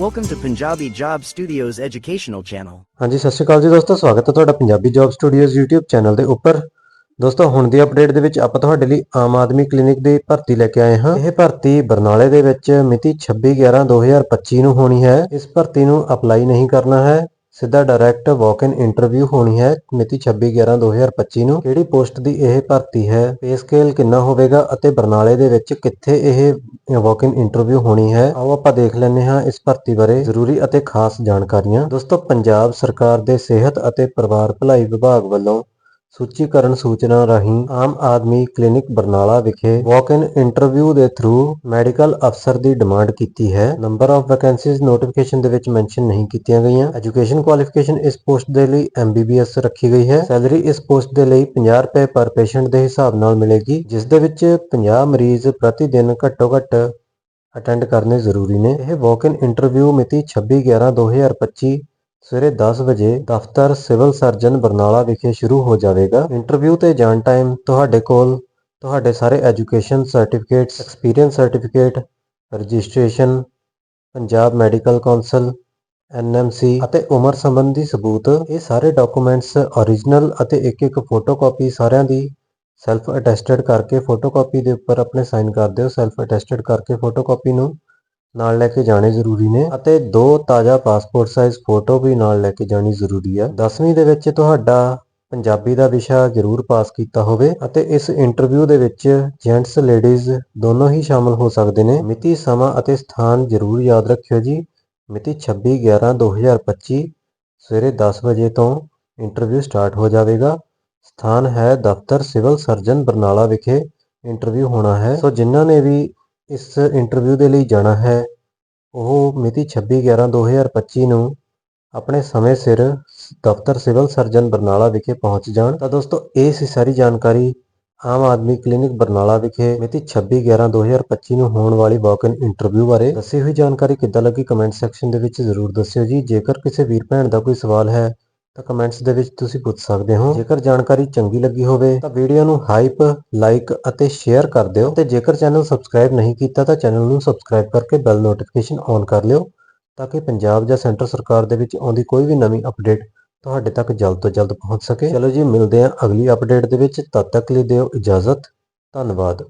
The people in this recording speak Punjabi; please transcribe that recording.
Welcome to Punjabi Job Studios educational channel. ਹਾਂਜੀ, ਸਤਿ ਸ਼੍ਰੀ ਅਕਾਲ ਜੀ ਦੋਸਤੋ, ਸਵਾਗਤ ਹੈ ਤੁਹਾਡਾ Punjabi job studios YouTube channel ਦੇ ਉੱਪਰ। ਦੋਸਤੋ, ਹੁਣ ਦੀ ਅਪਡੇਟ ਦੇ ਵਿੱਚ ਆਪਾਂ ਤੁਹਾਡੇ ਲਈ ਆਮ ਆਦਮੀ ਕਲੀਨਿਕ ਦੀ ਭਰਤੀ ਲੈ ਕੇ ਆਏ ਹਾਂ। ਇਹ ਭਰਤੀ ਬਰਨਾਲੇ ਦੇ ਵਿੱਚ ਮਿਤੀ 26/11/2025 ਨੂੰ ਹੋਣੀ ਹੈ। ਇਸ ਭਰਤੀ ਨੂੰ ਅਪਲਾਈ ਨਹੀਂ ਕਰਨਾ ਹੈ। ਸਿੱਧਾ ਡਾਇਰੈਕਟ ਵਾਕ ਇਨ ਇੰਟਰਵਿਊ ਹੋਣੀ ਹੈ ਮਿਤੀ 26/11/2025 ਨੂੰ। ਕਿਹੜੀ ਪੋਸਟ ਦੀ ਇਹ ਭਰਤੀ ਹੈ? ਪੇ ਸਕੇਲ ਕਿੰਨਾ ਹੋਵੇਗਾ ਅਤੇ ਬਰਨਾਲੇ ਦੇ ਵਿੱਚ ਕਿੱਥੇ ਇਹ ਵਾਕ ਇਨ ਇੰਟਰਵਿਊ ਹੋਣੀ ਹੈ? ਆਓ ਆਪਾਂ ਦੇਖ ਲੈਂਦੇ ਹਾਂ ਇਸ ਭਰਤੀ ਬਾਰੇ ਜ਼ਰੂਰੀ ਅਤੇ ਖਾਸ ਜਾਣਕਾਰੀਆਂ। ਦੋਸਤੋ, ਪੰਜਾਬ ਸਰਕਾਰ ਦੇ ਸਿਹਤ ਅਤੇ ਪਰਿਵਾਰ ਭਲਾਈ ਵਿਭਾਗ ਵੱਲੋਂ ਸੂਚੀਕਰਨ ਸੂਚਨਾ ਰਾਹੀਂ ਆਮ ਆਦਮੀ ਕਲੀਨਿਕ ਬਰਨਾਲਾ ਵਿਖੇ ਵਾਕ ਇਨ ਇੰਟਰਵਿਊ ਦੇ ਥਰੂ ਮੈਡੀਕਲ ਅਫਸਰ ਦੀ ਡਿਮਾਂਡ ਕੀਤੀ ਹੈ। ਨੰਬਰ ਆਫ ਵੈਕੈਂਸੀਜ਼ ਨੋਟੀਫਿਕੇਸ਼ਨ ਦੇ ਵਿੱਚ ਮੈਂਸ਼ਨ ਨਹੀਂ ਕੀਤੀਆਂ ਗਈਆਂ। ਐਜੂਕੇਸ਼ਨ ਕੁਆਲੀਫਿਕੇਸ਼ਨ ਇਸ ਪੋਸਟ ਦੇ ਲਈ ਐਮਬੀਬੀਐਸ ਰੱਖੀ ਗਈ ਹੈ। ਸੈਲਰੀ ਇਸ ਪੋਸਟ ਦੇ ਲਈ 50 ਰੁਪਏ ਪਰ ਪੇਸ਼ੈਂਟ ਦੇ ਹਿਸਾਬ ਨਾਲ ਮਿਲੇਗੀ, ਜਿਸ ਦੇ ਵਿੱਚ 50 ਮਰੀਜ਼ ਪ੍ਰਤੀ ਦਿਨ ਘੱਟੋ ਘੱਟ ਅਟੈਂਡ ਕਰਨੇ ਜ਼ਰੂਰੀ ਨੇ। ਇਹ ਵਾਕ ਇਨ ਇੰਟਰਵਿਊ ਮਿਤੀ 26/11/2025 ਸਵੇਰੇ 10 ਵਜੇ ਦਫ਼ਤਰ ਸਿਵਲ ਸਰਜਨ ਬਰਨਾਲਾ ਵਿਖੇ ਸ਼ੁਰੂ ਹੋ ਜਾਵੇਗਾ। ਇੰਟਰਵਿਊ ਤੇ ਜਾਣ ਟਾਈਮ ਤੁਹਾਡੇ ਕੋਲ ਤੁਹਾਡੇ ਸਾਰੇ education certificates, experience certificate, registration, Punjab medical council NMC ਅਤੇ ਉਮਰ ਸੰਬੰਧੀ ਸਬੂਤ। ਇਹ ਸਾਰੇ ਡਾਕੂਮੈਂਟਸ origignal ਅਤੇ ਇੱਕ ਇੱਕ ਫੋਟੋਕਾਪੀ ਸਾਰਿਆਂ ਦੀ ਸੈਲਫ ਅਟੈਸਟਡ ਕਰਕੇ ਫੋਟੋਕਾਪੀ ਦੇ ਉੱਪਰ ਆਪਣੇ ਸਾਈਨ ਕਰ ਦਿਓ। ਸੈਲਫ ਅਟੈਸਟਡ ਕਰਕੇ ਫੋਟੋਕਾਪੀ ਨੂੰ ਨਾਲ ਲੈ ਕੇ ਜਾਣੇ ਜ਼ਰੂਰੀ ਨੇ ਅਤੇ ਦੋ ਤਾਜ਼ਾ ਪਾਸਪੋਰਟ ਸਾਈਜ਼ ਫੋਟੋ ਵੀ ਨਾਲ ਲੈ ਕੇ ਜਾਣੀ ਜ਼ਰੂਰੀ ਹੈ 10ਵੀਂ ਦੇ ਵਿੱਚ ਤੁਹਾਡਾ ਪੰਜਾਬੀ ਦਾ ਵਿਸ਼ਾ ਜ਼ਰੂਰ ਪਾਸ ਕੀਤਾ ਹੋਵੇ ਅਤੇ ਇਸ ਇੰਟਰਵਿਊ ਦੇ ਵਿੱਚ ਜੈਂਟਸ ਲੇਡੀਜ਼ ਦੋਨੋਂ ਹੀ ਸ਼ਾਮਲ ਹੋ ਸਕਦੇ ਨੇ। ਮਿਤੀ, ਸਮਾਂ ਅਤੇ ਸਥਾਨ ਜ਼ਰੂਰ ਯਾਦ ਰੱਖਿਓ ਜੀ। ਮਿਤੀ 26/11/2025 ਸਵੇਰੇ 10 ਵਜੇ ਤੋਂ ਇੰਟਰਵਿਊ ਸਟਾਰਟ ਹੋ ਜਾਵੇਗਾ। ਸਥਾਨ ਹੈ ਦਫ਼ਤਰ ਸਿਵਲ ਸਰਜਨ ਬਰਨਾਲਾ ਵਿਖੇ ਇੰਟਰਵਿਊ ਹੋਣਾ ਹੈ। ਸੋ ਜਿਨ੍ਹਾਂ ਨੇ ਵੀ ਇਸ ਇੰਟਰਵਿਊ ਦੇ ਲਈ ਜਾਣਾ ਹੈ। ਉਹ ਮਿਤੀ 26/11/2025 ਨੂੰ ਆਪਣੇ ਸਮੇਂ ਸਿਰ ਦਫ਼ਤਰ ਸਿਵਲ ਸਰਜਨ ਬਰਨਾਲਾ ਵਿਖੇ ਪਹੁੰਚ ਜਾਣ। ਤਾਂ ਦੋਸਤੋ, ਇਹ ਸੀ ਸਾਰੀ ਜਾਣਕਾਰੀ ਆਮ ਆਦਮੀ ਕਲੀਨਿਕ ਬਰਨਾਲਾ ਵਿਖੇ ਮਿਤੀ 26/11/2025 ਨੂੰ ਹੋਣ ਵਾਲੀ ਵਾਕ-ਇਨ ਇੰਟਰਵਿਊ ਬਾਰੇ ਦੱਸੀ ਹੋਈ ਜਾਣਕਾਰੀ ਕਿੱਦਾਂ ਲੱਗੀ? ਕਮੈਂਟ ਸੈਕਸ਼ਨ ਦੇ ਵਿੱਚ ਜ਼ਰੂਰ ਦੱਸਿਓ ਜੀ। ਜੇਕਰ ਕਿਸੇ ਵੀਰ ਭੈਣ ਦਾ ਕੋਈ ਸਵਾਲ ਹੈ ਤਾਂ ਕਮੈਂਟਸ ਦੇ ਵਿੱਚ ਤੁਸੀਂ ਪੁੱਛ ਸਕਦੇ ਹੋ। ਜੇਕਰ ਜਾਣਕਾਰੀ ਚੰਗੀ ਲੱਗੀ ਹੋਵੇ ਤਾਂ ਵੀਡੀਓ ਨੂੰ ਹਾਈਪ ਲਾਈਕ ਅਤੇ ਸ਼ੇਅਰ ਕਰ ਦਿਓ। ਤੇ ਜੇਕਰ ਚੈਨਲ ਸਬਸਕ੍ਰਾਈਬ ਨਹੀਂ ਕੀਤਾ ਤਾਂ ਚੈਨਲ ਨੂੰ ਸਬਸਕ੍ਰਾਈਬ ਕਰਕੇ ਬੈਲ ਨੋਟੀਫਿਕੇਸ਼ਨ ਔਨ ਕਰ ਲਿਓ ਤਾਂ ਕਿ ਪੰਜਾਬ ਜਾਂ ਸੈਂਟਰ ਸਰਕਾਰ ਦੇ ਵਿੱਚ ਆਉਂਦੀ ਕੋਈ ਵੀ ਨਵੀਂ ਅਪਡੇਟ ਤੁਹਾਡੇ ਤੱਕ ਜਲਦ ਤੋਂ ਜਲਦ ਪਹੁੰਚ ਸਕੇ। ਚਲੋ ਜੀ, ਮਿਲਦੇ ਹਾਂ ਅਗਲੀ ਅਪਡੇਟ ਦੇ ਵਿੱਚ। ਤਦ ਤੱਕ ਲਈ ਦਿਓ ਇਜਾਜ਼ਤ। ਧੰਨਵਾਦ।